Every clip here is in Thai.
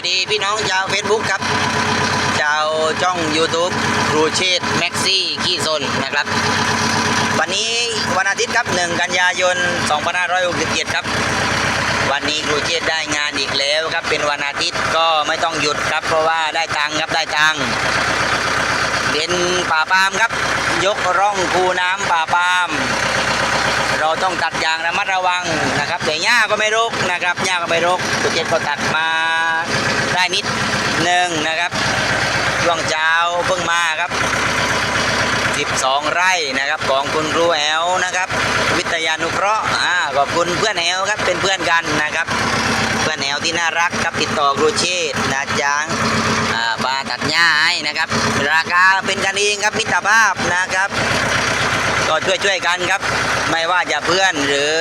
วัสดีพี่น้องชาว Facebook ครับชาวช่อง YouTube ครูเชษแม็กซี่ขี้ซนนะครับ วันนี้วันอาทิตย์ครับ 1 กันยายน 2567 ครับ วันนี้ครูเชษได้งานอีกแล้วครับ เป็นวันอาทิตย์ก็ไม่ต้องหยุดครับ เพราะว่าได้ตังครับได้ตังเป็นป่าปามครับ ยกร่องคูน้ำป่าปามเราต้องตัดอย่างระมัดระวังนะครับแต่หญ้าก็ไม่รกนะครับหญ้าก็ไม่รกตัวเจ็ดก็ตัดมา ได้นิดหนึ่งนะครับช่วงเช้าเพิ่งมาครับ 12 ไร่นะครับของคุณครูแอลนะครับ วิทยานุเคราะห์อ่าขอบคุณเพื่อนแอลครับเป็นเพื่อนกันนะครับ เพื่อนแอลที่น่ารักครับติดต่อครูเชษนะจางอ่ามาตัดหญ้าให้นะครับ ราคาเป็นกันเองครับมิตรภาพนะครับ ก็ช่วยช่วยๆกันครับ ไม่ว่าจะเพื่อนหรือ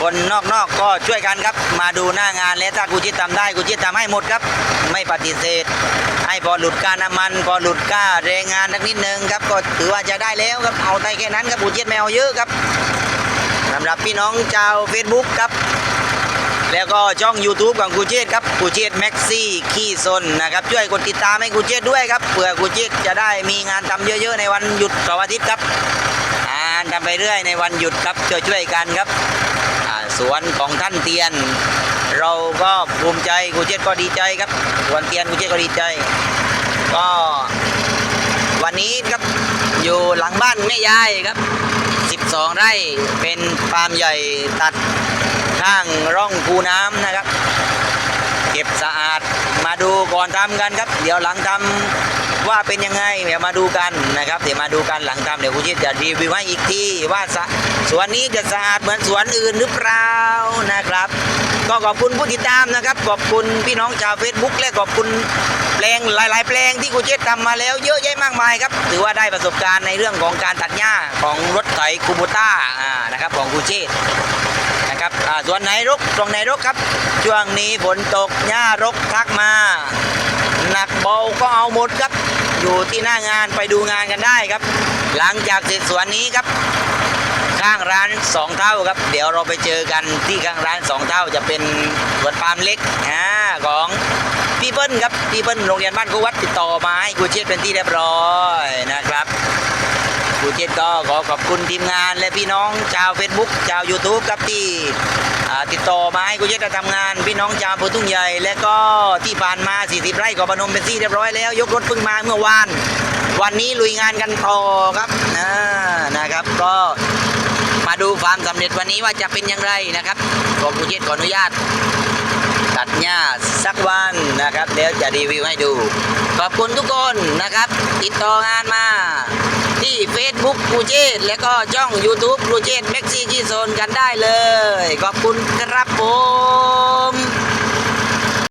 คนนอกๆก็ช่วยกันครับ มาดูหน้างานและถ้ากูจิตทำได้กูจิตทำให้หมดครับ ไม่ปฏิเสธ ให้พอหลุดค่าน้ำมัน พอหลุดค่าแรงงานสักนิดนึงครับก็ถือว่าจะได้แล้วครับเอาได้แค่นั้นครับกูจิตไม่เอาเยอะครับสำหรับพี่น้องชาว Facebook ครับแล้วก็ช่อง YouTube ของกูเจษครับกูเจษแม็กซี่ขี้ซนนะครับช่วยกดติดตามให้กูเจษด้วยครับเผื่อกูเจษจะได้มีงานทำเยอะๆในวันหยุดเสาร์อาทิตย์ครับ อ่านทำไปเรื่อยในวันหยุดครับช่วยๆกันครับอ่าสวนของท่านเตียน เราก็ภูมิใจกูเจษก็ดีใจครับสวนเตียนกูเจษก็ดีใจ ก็วันนี้ครับอยู่หลังบ้านแม่ยายครับ 12 ไร่เป็นฟาร์มใหญ่ตัดข้างร่องคูน้ำนะครับ ดูก่อนทำกันครับ เดี๋ยวหลังทำว่าเป็นยังไงเดี๋ยวมาดูกันนะครับเดี๋ยวมาดูกันหลังทำเดี๋ยวคุณชิดจะรีวิวให้อีกทีว่าสสวนนี้จะสะอาดเหมือนสวนอื่นหรือเปล่านะครับ ก็ขอบคุณผู้ติดตามนะครับ ขอบคุณพี่น้องชาวเฟซบุ๊กและขอบคุณ แปลงหลาย ๆ แปลงที่กูเชษทำมาแล้วเยอะแยะมากมายครับ ถือว่าได้ประสบการณ์ในเรื่องของการตัดหญ้าของรถไถคูบูต้าอ่านะครับของกูเชษนะครับส่วนไหนรกตรงไหนรกครับ ช่วงนี้ฝนตกหญ้ารกทักมา หนักเบาก็เอาหมดครับ อยู่ที่หน้างานไปดูงานกันได้ครับ หลังจากเสร็จสวนนี้ครับข้างร้านสองเท่าครับ เดี๋ยวเราไปเจอกันที่ข้างร้านสองเท่าจะเป็นสวนปาล์มเล็กของ พี่เปิ้ลครับพี่เปิ้ลโรงเรียนบ้านกูวัดติดต่อมาให้กูเช็ดเป็นที่เรียบร้อยนะครับกูเจษก็ขอขอบคุณทีมงานและพี่น้องชาว Facebook ชาว YouTube ครับที่ติดต่อมาให้กูเจษได้ทำงาน พี่น้องชาวอำเภอทุ่งใหญ่และก็ที่ผ่านมา 40 ไร่กอบพนมเป็นที่เรียบร้อยแล้ว ยกรถเพิ่งมาเมื่อวาน วันนี้ลุยงานกันต่อครับอ่านะครับก็มาดูความสำเร็จวันนี้ว่าจะเป็นอย่างไรนะครับขอกูเจษขออนุญาต ตัดหญ้าสักวันนะครับเดี๋ยวจะรีวิวให้ดู ขอบคุณทุกคนนะครับ ติดต่องานมาที่ Facebook ลูเจตและก็ช่อง YouTube กูเจษแม็กซี่ที่โซนกันได้เลย ขอบคุณครับผม